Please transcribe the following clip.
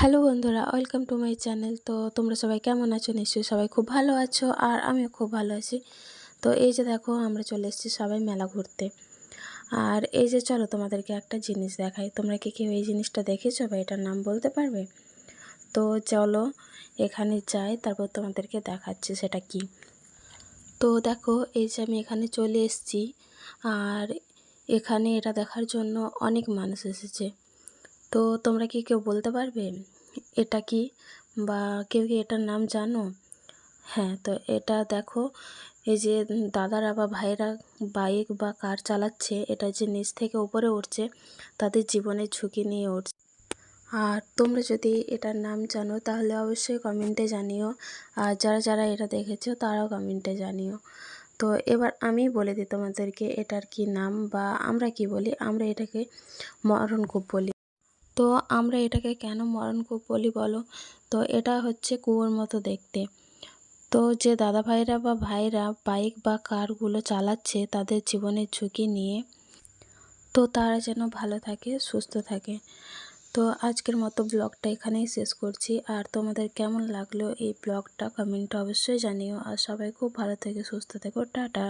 Hello বন্ধুরা, welcome to my channel. তো তোমরা সবাই কেমন আছো? নিশ্চয়ই সবাই খুব ভালো আছো আর আমিও খুব ভালো আছি। তো এই যে দেখো, আমরা চলে এসেছি সবাই মেলা ঘুরতে। আর এই যে চলো তোমাদেরকে একটা জিনিস দেখাই। তোমরা কি কেউ এই জিনিসটা দেখেছ বা এটার নাম বলতে পারবে? তো চলো এখানে যাই, তারপর তোমাদেরকে দেখাচ্ছি সেটা কি। তো দেখো, এই যে আমি এখানে চলে এসেছি। আর এখানে এটা দেখার জন্য অনেক মানুষ এসেছে। তো তোমরা কি কেউ বলতে পারবে এটা কি? বা কেউ কি এটার নাম জানো? হ্যাঁ তো এটা দেখো, এই যে দাদারা বা ভাইয়েরা বাইক বা কার চালাচ্ছে, এটা যে নিচ থেকে উপরে উঠছে, তাদের জীবনের ঝুঁকি নিয়ে উঠছে। আর তোমরা যদি এটার নাম জানো, তাহলে অবশ্যই কমেন্টে জানিও। আর যারা যারা এটা দেখেছ, তারাও কমেন্টে জানিও। তো এবার আমি বলে দিই তোমাদেরকে, এটার কি নাম বা আমরা কি বলি? আমরা এটাকে মরণকূপ বলি। তো আমরা এটাকে কেন মরণকূপ বলি বলো? তো এটা হচ্ছে কুয়োর মতো দেখতে। তো যে দাদা ভাইরা বা ভাইরা বাইক বা কারগুলো চালাচ্ছে তাদের জীবনের ঝুঁকি নিয়ে, তো তারা যেন ভালো থাকে, সুস্থ থাকে। তো আজকের মতো ব্লগটা এখানেই শেষ করছি। আর তোমাদের কেমন লাগল এই ব্লগটা কমেন্টে অবশ্যই জানিও। আর সবাই খুব ভালো থেকে সুস্থ থেকো। টাটা।